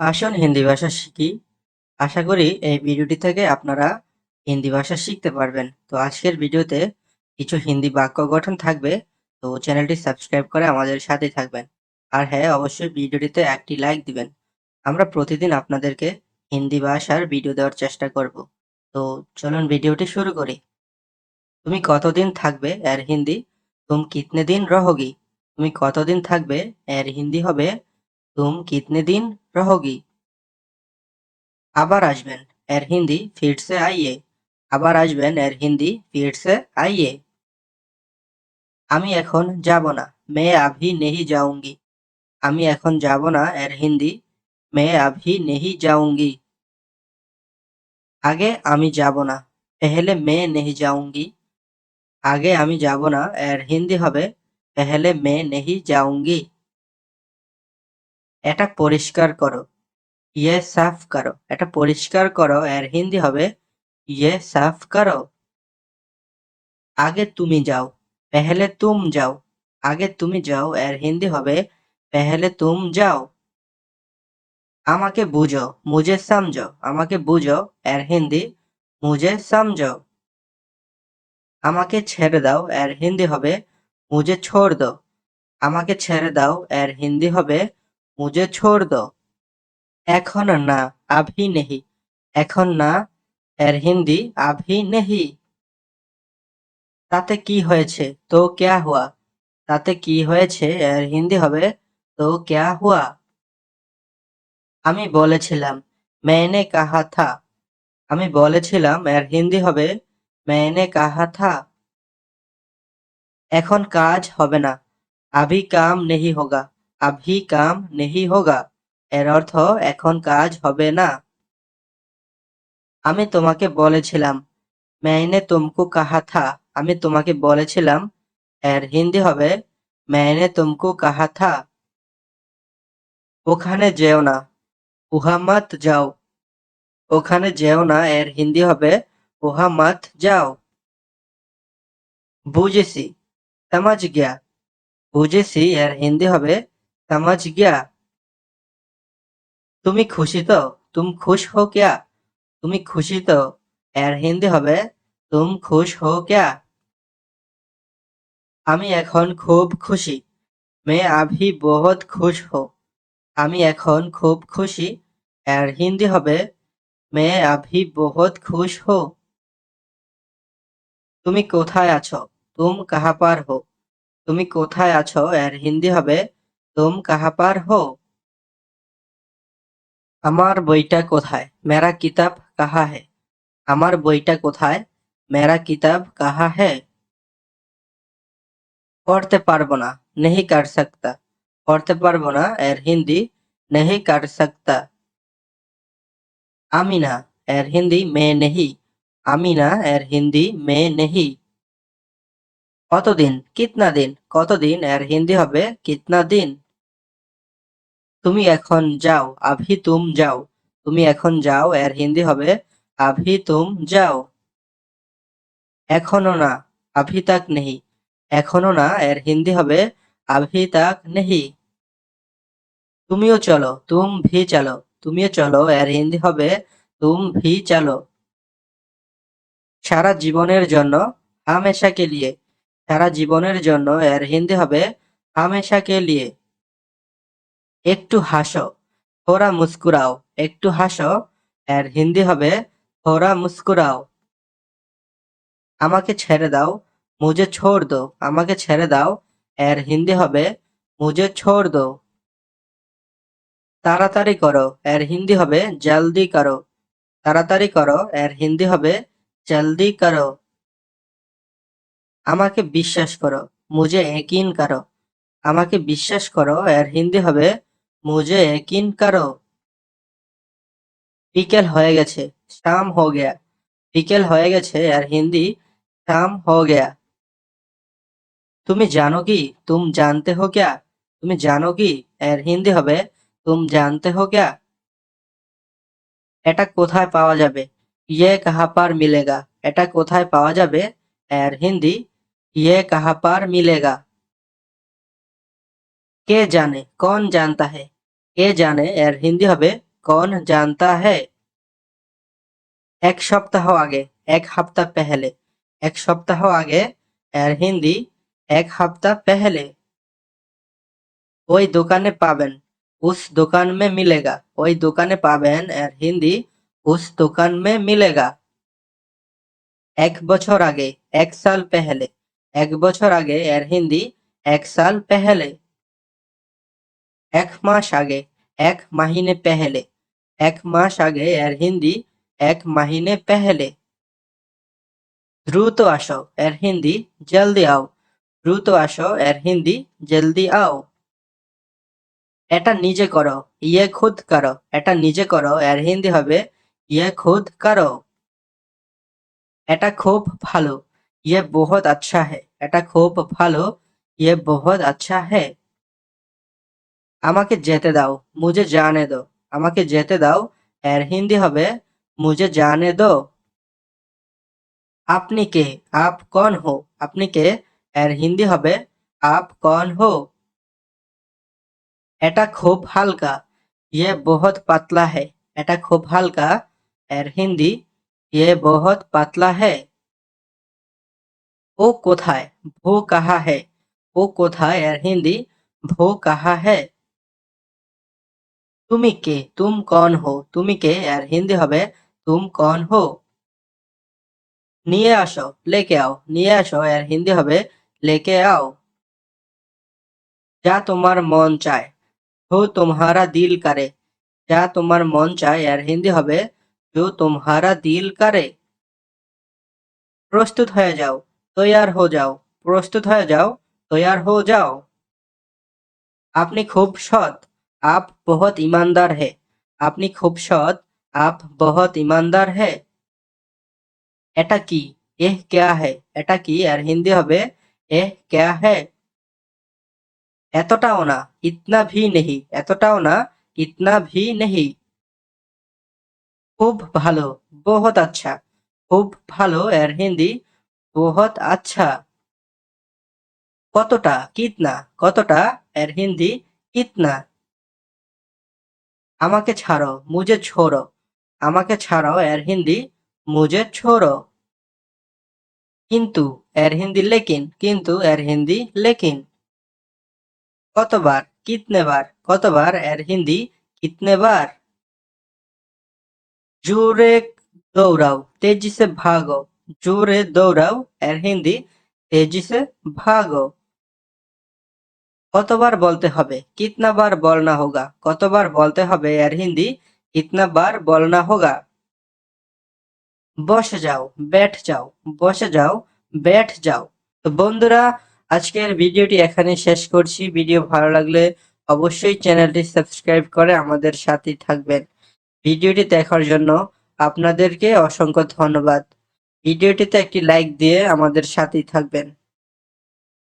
আসুন হিন্দি ভাষা শিখি। আশা করি এই ভিডিওটি থেকে আপনারা হিন্দি ভাষা শিখতে পারবেন। তো আজকের ভিডিওতে কিছু হিন্দি বাক্য গঠন থাকবে। তো চ্যানেলটি সাবস্ক্রাইব করে আমাদের সাথেই থাকবেন। আর হ্যাঁ অবশ্যই ভিডিওটিতে একটি লাইক দিবেন। আমরা প্রতিদিন আপনাদেরকে হিন্দি ভাষার ভিডিও দেওয়ার চেষ্টা করব। তো চলুন ভিডিওটি শুরু করি। তুমি কতদিন থাকবে, এর হিন্দি তুম কিতনে দিন রहोगी তুমি কতদিন থাকবে, এর হিন্দি হবে तुम कितने दिन रहोगी? आबार आसबें एर हिंदी फिर से आइए। आबार आसबें एर हिंदी फिर से आइए। हमें एन जा मैं अभी नहीं जाऊँगी। हमें एन जा एर हिंदी, मैं अभी नहीं जाऊँगी। आगे हमें जाबना पहले मैं नहीं जाऊँगी। आगे हमें जाबना एर हिंदी हमें पहले मैं नहीं जाऊँगी। এটা পরিষ্কার করো। ইয়ে সাফ করো। এটা পরিষ্কার করো। এর হিন্দি হবে ইয়ে সাফ করো। আগে তুমি যাও, পেহলে তুম যাও। আগে তুমি যাও, এর হিন্দি হবে, পেহলে তুম যাও। আমাকে বুঝো, মুঝে সমঝো। আমাকে বুঝো, এর হিন্দি, মুঝে সমঝো। আমাকে ছেড়ে দাও, এর হিন্দি হবে, মুঝে ছোড় দো। আমাকে ছেড়ে দাও, এর হিন্দি হবে মুঝে ছোড় দো এখন না আভি নেহি এখন না এর হিন্দি আভি নেহি তাতে কি হয়েছে তো ক্যা হুয়া তাতে কি হয়েছে এর হিন্দি হবে তো ক্যা হুয়া আমি বলেছিলাম मैंने कहा था আমি বলেছিলাম এর হিন্দি হবে मैंने कहा था এখন কাজ হবে না আভি কাম নেহি হোগা আভি কাম নেহি হোগা এর অর্থ এখন কাজ হবে না আমি তোমাকে বলেছিলাম मैंने तुमको कहा था আমি তোমাকে বলেছিলাম এর হিন্দি হবে मैंने तुमको कहा था ওখানে যেও না উহা মত যাও ওখানে যেও না এর হিন্দি হবে উহা মত যাও বুঝেছি समझ गया বুঝেছি এর হিন্দি হবে समझ गया তুমি খুশি তো তুম খুশ হো ক্যা তুমি খুশি তো এর হিন্দি হবে তুম খুশ হো ক্যা আমি এখন খুব খুশি मैं अभी बहुत खुश हूँ আমি এখন খুব খুশি এর হিন্দি হবে मैं अभी बहुत खुश हूँ তুমি কোথায় আছো তুম কাহা পার হো তুমি কোথায় আছো এর হিন্দি হবে তুম কাহা পার হো আমার বইটা কোথায় মেরা কিতাব কাহা হে আমার বইটা কোথায় মেরা কিতাব কাহা হে পড়তে পারব না নেহি কার সকতা পড়তে পারব না এর হিন্দি নেহি কার সকতা আমি না এর হিন্দি মে নেহি আমি না এর হিন্দি মে নেহি কতদিন কিতনা দিন কতদিন এর হিন্দি হবে কিতনা দিন তুমি এখন যাও, আভি তুম যাও। তুমি এখন যাও, এর হিন্দি হবে, আভি তুম যাও। এখনও না, আভি তাক নেহি। এখনও না, এর হিন্দি হবে, আভি তাক নেহি। তুমিও চলো, তুম ভি চালো। তুমিও চলো, এর হিন্দি হবে, তুম ভি চলো। সারা জীবনের জন্য হামেশা কে লিয়ে। সারা জীবনের জন্য, এর হিন্দি হবে হামেশা কে লিয়ে। একটু হাসো, থোড়া মুস্কুরাও। একটু হাসো, এর হিন্দি হবে, থোড়া মুস্কুরাও। আমাকে ছেড়ে দাও মুজে ছোড় দো। আমাকে ছেড়ে দাও, এর হিন্দি হবে মুজে ছোড় দো। তাড়াতাড়ি করো, এর হিন্দি হবে, জলদি করো। তাড়াতাড়ি করো, এর হিন্দি হবে, জলদি করো। আমাকে বিশ্বাস করো মুজে একিন করো। আমাকে বিশ্বাস করো, এর হিন্দি হবে মুঝে यकीन করো বিকেল হয়ে গেছে শাম হো গয়া বিকেল হয়ে গেছে এর হিন্দি শাম হো গয়া তুমি জানো কি তুম জানতে হো ক্যা তুমি জানো কি এর হিন্দি হবে তুম জানতে হো ক্যা এটা কোথায় পাওয়া যাবে ইয়ে কাহা পার মিলেগা এটা কোথায় পাওয়া যাবে এর হিন্দি ইয়ে কাহা পার মিলেগা কে জানে? কন জানতা হে? কে জানে? এর হিন্দি হবে, কন জানতা হে? এক সপ্তাহ আগে, এক হপ্তা পেহলে। এক সপ্তাহ আগে, এর হিন্দি, এক হপ্তা পেহলে। ওই দোকানে পাবেন, উস দোকান মে মিলেগা। ওই দোকানে পাবেন, এর হিন্দি, উস দোকান মে মিলেগা। এক বছর আগে, এক সাল পেহলে। এক বছর আগে, এর হিন্দি, এক সাল পেহলে। এক মাস আগে, এক মাহিনে পেহলে। এক মাস আগে এর হিন্দি, এক মাহিনে পেহলে। দ্রুত আসো, এর হিন্দি, জলদি আও। দ্রুত আসো, এর হিন্দি, জলদি আও। এটা নিজে করো ইয়ে খুদ করো। এটা নিজে করো, এর হিন্দি হবে ইয়ে খুদ করো। এটা খুব ভালো ইয়ে বহুত আচ্ছা হে। এটা খুব ভালো ইয়ে বহুত আচ্ছা হে। আমাকে যেতে দাও, মুঝে জানে দো। আমাকে যেতে দাও, এর হিন্দি হবে, মুঝে জানে দো। আপনি কে? আপ কন হো? আপনি কে? এর হিন্দি হবে, আপ কন হো। এটা খুব হালকা। ইয়ে বহুত পাতলা হে। এটা খুব হালকা। এর হিন্দি ইয়ে বহুত পাতলা হে। ও কোথায়? ভো কাহা হে? ও কোথায়? এর হিন্দি, ভো কাহা হে। তুমি কে? তুম কন হো? তুমি কে? আর হিন্দি হবে, তুম কন হো? নিয়ে আসো, লেকে আও, নিয়ে আসো, আর হিন্দি হবে, লেকে আও। যা তোমার মন চায়, হো তোমারা দিল করে। যা তোমার মন চায়, আর হিন্দি হবে, যো তোমারা দিল করে। প্রস্তুত হয়ে যাও, তৈয়ার হো যাও, প্রস্তুত হয়ে যাও, তৈয়ার হো যাও। আপনি খুব সৎ। আপ বহুত ईमानदार है আপনি খুব সৎ আপ বহুত ईमानदार है এটা কি এহ ক্যা है এটা কি আর হিন্দি হবে এহ ক্যা है এতটাও না ইতনা ভি নেহি এতটাও না ইতনা ভি নেহি খুব ভালো বহুত আচ্ছা খুব ভালো এর হিন্দি বহুত আচ্ছা কতটা কিতনা কতটা এর হিন্দি কিতনা আমাকে ছাড়ো মুজে ছোড়ো। আমাকে ছাড়ো এর হিন্দি মুজে ছোড়ো। কিন্তু, এর হিন্দি লেকিন, কিন্তু, এর হিন্দি লেকিন। কতবার, কিতনে বার, কতবার, এর হিন্দি কিতনে বার? জোরে দৌড়াও, তেজি সে ভাগো। জোরে দৌড়াও, এর হিন্দি তেজি সে ভাগো। কতবার বলতে হবে কিতনা বার বলনা হোগা। কতবার বলতে হবে, এর হিন্দি কিতনা বার বলনা হোগা। বসে যাও ব্যাঠ যাও বসে যাও ব্যাঠ যাও তো বন্ধুরা, আজকের ভিডিওটি এখানে শেষ করছি। ভিডিও ভালো লাগলে অবশ্যই চ্যানেলটি সাবস্ক্রাইব করে আমাদের সাথেই থাকবেন। ভিডিওটি দেখার জন্য আপনাদেরকে অসংখ্য ধন্যবাদ। ভিডিওটিতে একটি লাইক দিয়ে আমাদের সাথেই থাকবেন।